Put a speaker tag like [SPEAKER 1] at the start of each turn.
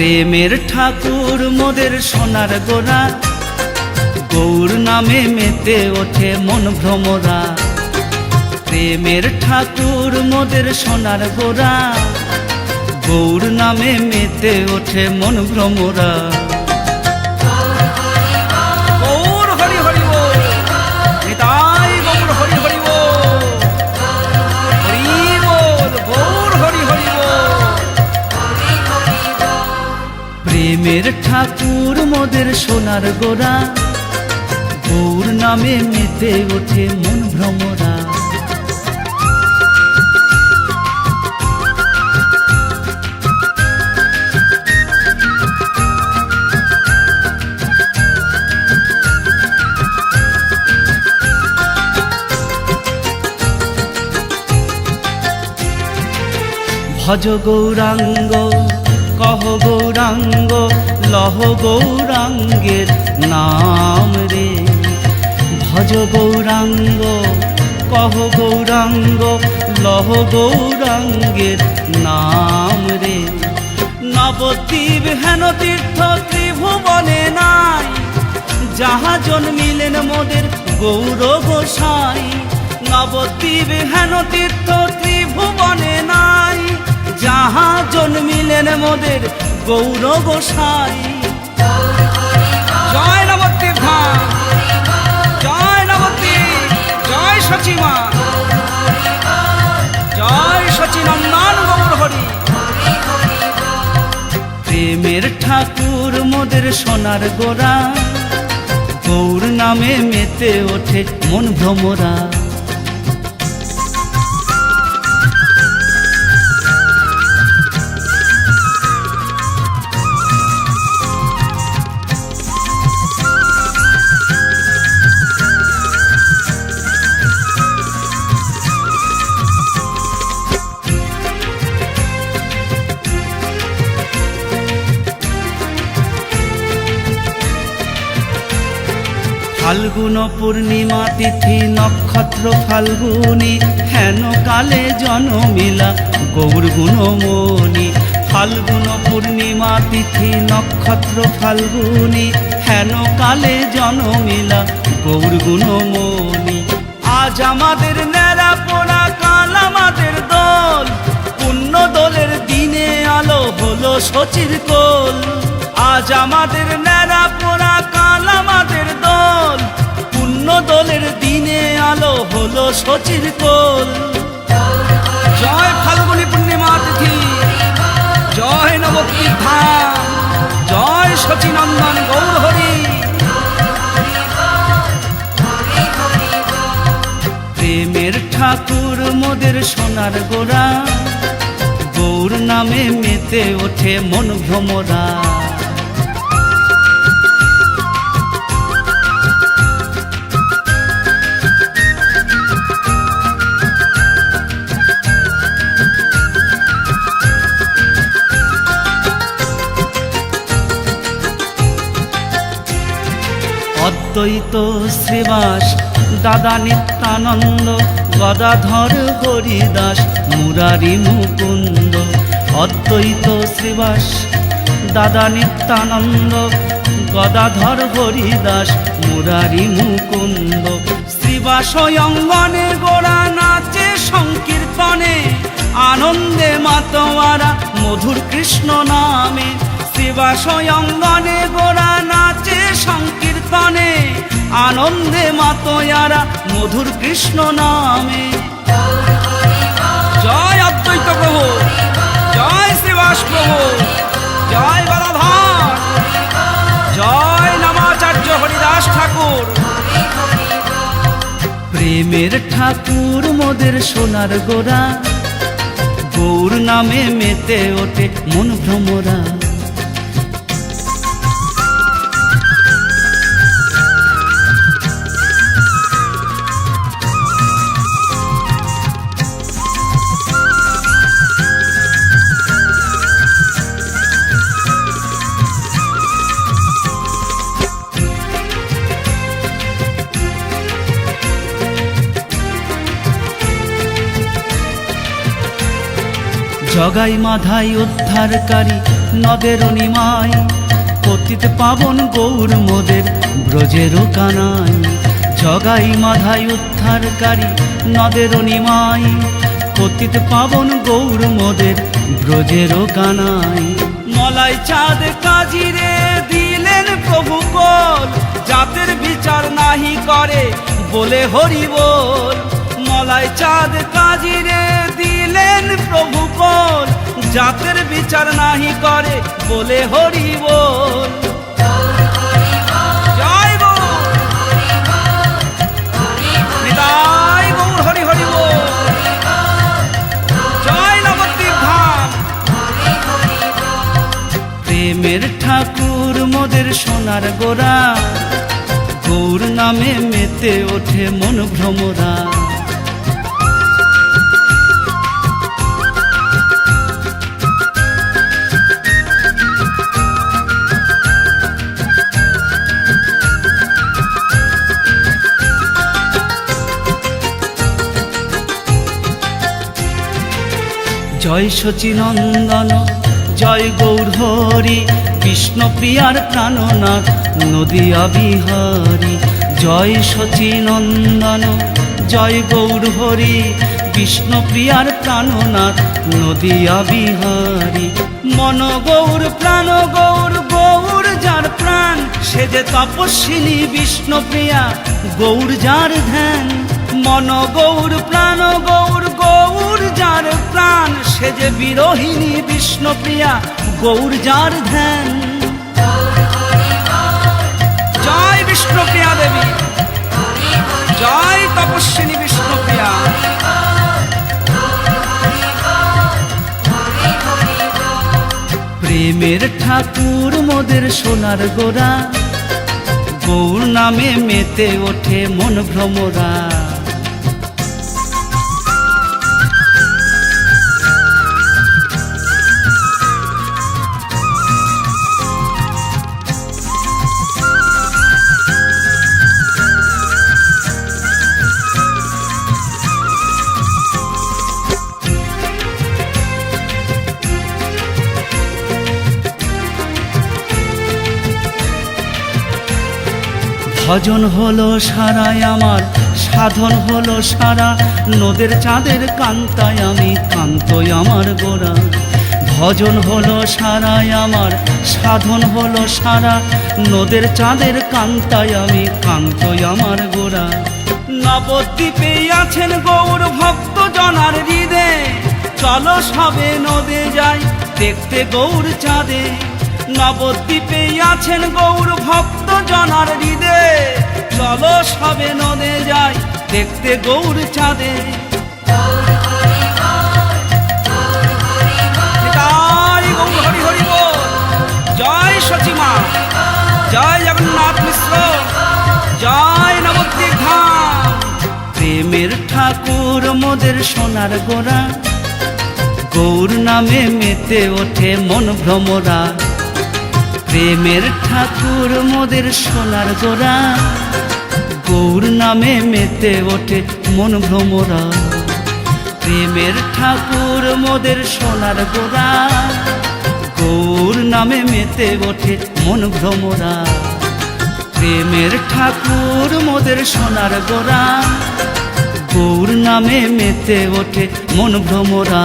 [SPEAKER 1] প্রেমের ঠাকুর মোদের সোনার গোরা গৌর নামে মেতে ওঠে মন ভ্রমরা। প্রেমের ঠাকুর মোদের সোনার গোরা গৌর নামে মেতে ওঠে মন ভ্রমরা। প্রেমের ঠাকুর মোদের সোনার গোরা গৌর নামে মেতে ওঠে মন ভ্রমরা। ভজ গৌরাঙ্গ কহ গৌরাঙ্গ, লহ গৌরাঙ্গের নাম রে। ভজ গৌরাঙ্গ, কহ গৌরাঙ্গ, লহ গৌরাঙ্গের নাম রে। নবদ্বীপ হেন তীর্থ ত্রিভুবনে নাই, যাহা জন্মিলেন মোদের গৌর গোসাই নবদ্বীপ হেন তীর্থ ত্রিভুবনে নাই জন্মিলেন মোদের গৌর গোসাই জয় নবদ্বীপ ধাম। জয় নবদ্বীপ। জয় সচিমা। জয় সচিনন্দন গৌর হরি প্রেমের ঠাকুর মোদের সোনার গোরা গৌর নামে মেতে ওঠে মন ভ্রমরা। ফাল্গুন পূর্ণিমা তিথি নক্ষত্র ফাল্গুনি, হেন কালে জনমিলা গৌর গুণমণি। ফাল্গুন পূর্ণিমা তিথি নক্ষত্র ফাল্গুনি, হেন কালে জনমিলা গৌর গুণমণি। আজ আমাদের ন্যাড়া পোড়া কাল আমাদের দল পুণ্য দলের দিনে আলো হলো সচির কোল। আজ আমাদের ন্যাড়া পোড়া কাল আমাদের দল। হলো সচির কোল। জয় ফাল্গুনি পূর্ণিমা তিথি, জয় নবদ্বীপ ধাম জয় সচিনন্দন গৌর হরি প্রেমের ঠাকুর মোদের সোনার গোড়া, গৌর নামে মেতে ওঠে মন ভ্রমরা। অদ্বৈত শ্রীবাস, দাদা নিত্যানন্দ, গদাধর হরিদাস, মুরারি মুকুন্দ। অদ্বৈত শ্রীবাস, দাদা নিত্যানন্দ, গদাধর হরিদাস, মুরারি মুকুন্দ। শ্রীবাস অঙ্গনে গোড়া নাচে সংকীর্তনে, আনন্দে মাতোয়ারা মধুর কৃষ্ণ নামে। শ্রীবাস অঙ্গনে গোড়া নাচে সংকীর্তনে আনন্দে মাতোয়ারা মধুর কৃষ্ণ নামে। জয় অদ্বৈত প্রভু, জয় শ্রীবাস প্রভু, জয় গদাধর জয় নামাচার্য হরিদাস ঠাকুর। প্রেমের ঠাকুর মোদের সোনার গোরা গৌর নামে মেতে ওঠে মন ভ্রমরা। জগাই মাধাই উদ্ধারকারী
[SPEAKER 2] নদের নিমাই পতিত পাবন গৌর মোদের ব্রজেরও কানাই জগাই মাধাই উদ্ধারকারী নদের নিমাই পতিত পাবন গৌর মোদের ব্রজেরও কানাই মলাই চাঁদ কাজিরে দিলেন প্রভু কল জাতের বিচার নাহি করে বলে হরি বল। মলাই চাঁদ কাজিরে দিলেন প্রভু কল জাতের বিচার নাহি করে বলে হরি বল। প্রেমের ঠাকুর মোদের সোনার গোরা গৌর নামে মেতে ওঠে মন ভ্রমরা। জয় শচীনন্দন জয় গৌর হরি বিষ্ণুপ্রিয়ার প্রাণনাথ নদিয়া বিহারী জয় শচীনন্দন জয় গৌর হরি বিষ্ণুপ্রিয়ার প্রাণনাথ নদিয়া বিহারী মন গৌর, প্রাণ গৌর গৌর যার প্রাণ, সে যে তপস্বিনী বিষ্ণুপ্রিয়া গৌর যার ধ্যান। মন গৌর, প্রাণ গৌর গৌর সে যে বিরোহিণী বিষ্ণুপ্রিয়া, গৌর যার ধ্যান। জয় বিষ্ণুপ্রিয়া দেবী। জয় তপস্বিনী বিষ্ণুপ্রিয়া। প্রেমের ঠাকুর মোদের সোনার গোরা গৌর নামে মেতে ওঠে মন ভ্রমরা। ভজন হলো সারায় আমার, সাধন হলো সারা। নদের চাঁদের কান্তায় আমি কান্তই আমার গোরা ভজন হলো সারায় আমার, সাধন হলো সারা। নদের চাঁদের কান্তায় আমি কান্তই আমার গোরা নবদ্বীপে আছেন গৌর ভক্ত জনার হৃদে চলো সবে নদে যাই, দেখতে গৌর চাঁদে। নবদ্বীপে আছেন গৌর ভক্ত জনার হৃদে চলো সবে নদে যাই দেখতে গৌর চাঁদে। জয় সচিমা জয় জগন্নাথ মিশ্র। জয় নবদ্বীপ ধাম। প্রেমের ঠাকুর মোদের সোনার গোড়া। গৌর নামে মেতে ওঠে মন ভ্রমরা। প্রেমের ঠাকুর মোদের সোনার গোরা গৌর নামে মেতে ওঠে মন ভ্রমরা। প্রেমের ঠাকুর মোদের সোনার গোরা গৌর নামে মেতে ওঠে মন ভ্রমরা। প্রেমের ঠাকুর মোদের সোনার গোরা গৌর নামে মেতে ওঠে মন ভ্রমরা।